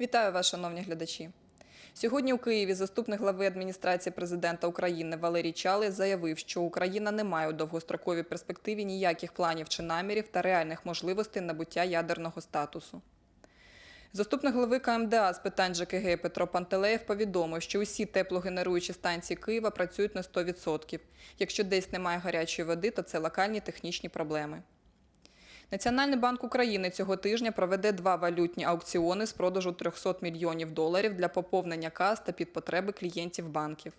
Вітаю вас, шановні глядачі. Сьогодні у Києві заступник глави адміністрації президента України Валерій Чалий заявив, що Україна не має у довгостроковій перспективі ніяких планів чи намірів та реальних можливостей набуття ядерного статусу. Заступник глави КМДА з питань ЖКГ Петро Пантелеєв повідомив, що усі теплогенеруючі станції Києва працюють на 100%. Якщо десь немає гарячої води, то це локальні технічні проблеми. Національний банк України цього тижня проведе два валютні аукціони з продажу 300 мільйонів доларів для поповнення кас та під потреби клієнтів банків.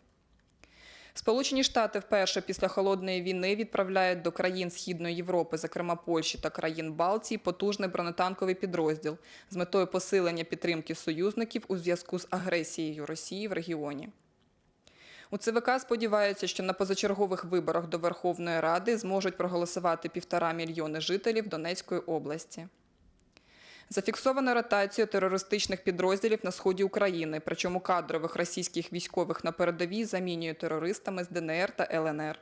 Сполучені Штати вперше після холодної війни відправляють до країн Східної Європи, зокрема Польщі та країн Балтії, потужний бронетанковий підрозділ з метою посилення підтримки союзників у зв'язку з агресією Росії в регіоні. У ЦВК сподіваються, що на позачергових виборах до Верховної Ради зможуть проголосувати півтора мільйони жителів Донецької області. Зафіксовано ротацію терористичних підрозділів на сході України, причому кадрових російських військових на передовій замінюють терористами з ДНР та ЛНР.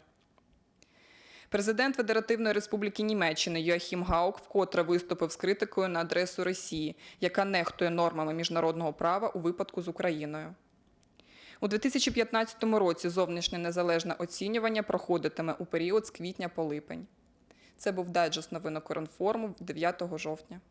Президент Федеративної Республіки Німеччини Йоахім Гаук вкотре виступив з критикою на адресу Росії, яка нехтує нормами міжнародного права у випадку з Україною. У 2015 році зовнішнє незалежне оцінювання проходитиме у період з квітня по липень. Це був дайджест новинок коронформу 9 жовтня.